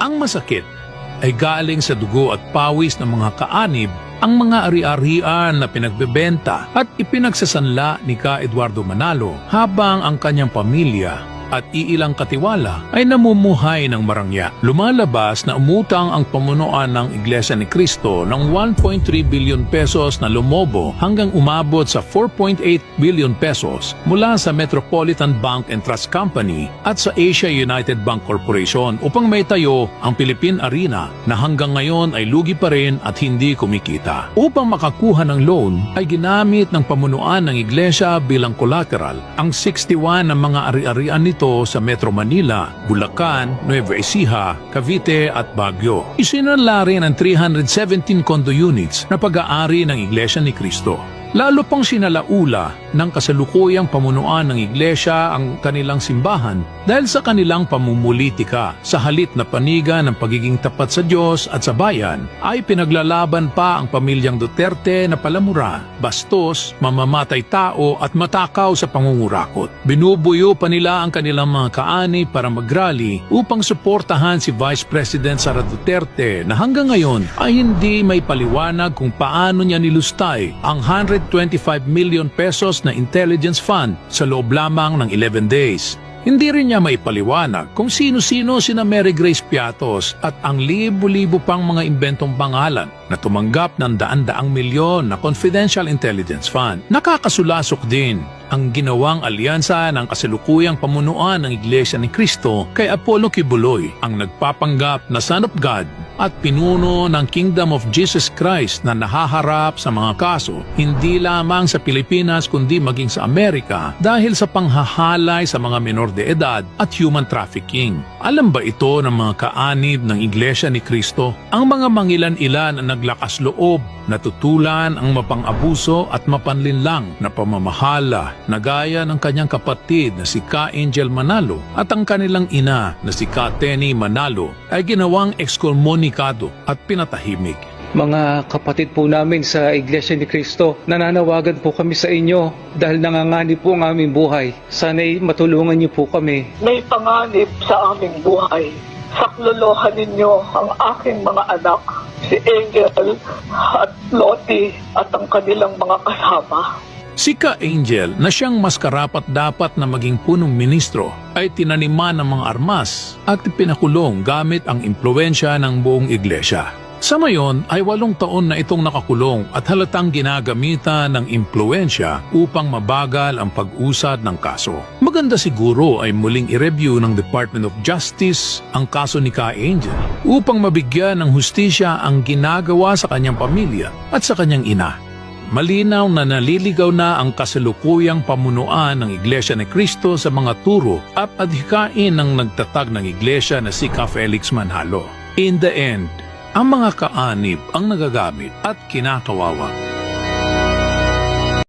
Ang masakit ay galing sa dugo at pawis ng mga kaanib ang mga ari-arian na pinagbebenta at ipinagsasanla ni Ka Eduardo Manalo habang ang kanyang pamilya at iilang katiwala ay namumuhay ng marangya. Lumalabas na umutang ang pamunuan ng Iglesia ni Cristo ng 1.3 billion pesos na lumobo hanggang umabot sa 4.8 billion pesos mula sa Metropolitan Bank and Trust Company at sa Asia United Bank Corporation upang may tayo ang Philippine Arena na hanggang ngayon ay lugi pa rin at hindi kumikita. Upang makakuha ng loan ay ginamit ng pamunuan ng Iglesia bilang collateral ang 61 ng mga ari-arian nito sa Metro Manila, Bulacan, Nueva Ecija, Cavite at Baguio. Isinanla rin ang 317 condo units na pag-aari ng Iglesia ni Cristo. Lalo pang sinalaula ng kasalukuyang pamunuan ng iglesia ang kanilang simbahan dahil sa kanilang pamumulitika sa halit na paniga ng pagiging tapat sa Diyos at sa bayan ay pinaglalaban pa ang pamilyang Duterte na palamura, bastos, mamamatay tao at matakaw sa pangungurakot. Binubuyo pa nila ang kanilang mga kaani para magrally upang suportahan si Vice President Sara Duterte na hanggang ngayon ay hindi may paliwanag kung paano niya nilustay ang 125 million pesos na intelligence fund sa loob lamang ng 11 days. Hindi rin niya maipaliwanag kung sino-sino sina Mary Grace Piatos at ang libo-libo pang mga imbentong pangalan na tumanggap ng daan-daang milyon na confidential intelligence fund. Nakakasulasok din ang ginawang alyansa ng kasalukuyang pamunuan ng Iglesia ni Cristo kay Apollo Kibuloy, ang nagpapanggap na Son of God at pinuno ng Kingdom of Jesus Christ na nahaharap sa mga kaso hindi lamang sa Pilipinas kundi maging sa Amerika dahil sa panghahalay sa mga menor de edad at human trafficking. Alam ba ito ng mga kaanib ng Iglesia ni Cristo? Ang mga mangilan-ilan ang naglakas loob natutulan ang mapang-abuso at mapanlinlang na pamamahala na gaya ng kanyang kapatid na si Ka Angel Manalo at ang kanilang ina na si Ka Tenny Manalo ay ginawang ekskolmonikado at pinatahimik. Mga kapatid po namin sa Iglesia ni Cristo, nananawagan po kami sa inyo dahil nanganganib po ang aming buhay. Sana'y matulungan niyo po kami. May panganib sa aming buhay. Saklolohan ninyo ang aking mga anak, si Angel at Lottie at ang kanilang mga kasama. Si Ka Angel na siyang mas karapat dapat na maging punong ministro ay tinaniman ng mga armas at pinakulong gamit ang impluensya ng buong iglesia. Sa ngayon ay walong taon na itong nakakulong at halatang ginagamitan ng impluensya upang mabagal ang pag-usad ng kaso. Maganda siguro ay muling i-review ng Department of Justice ang kaso ni Ka Angel upang mabigyan ng hustisya ang ginagawa sa kanyang pamilya at sa kanyang ina. Malinaw na naliligaw na ang kasalukuyang pamunuan ng Iglesia ni Cristo sa mga turo at adhikain ng nagtatag ng Iglesia na si Ka Felix Manhalo. In the end, ang mga kaanib ang nagagamit at kinakawawa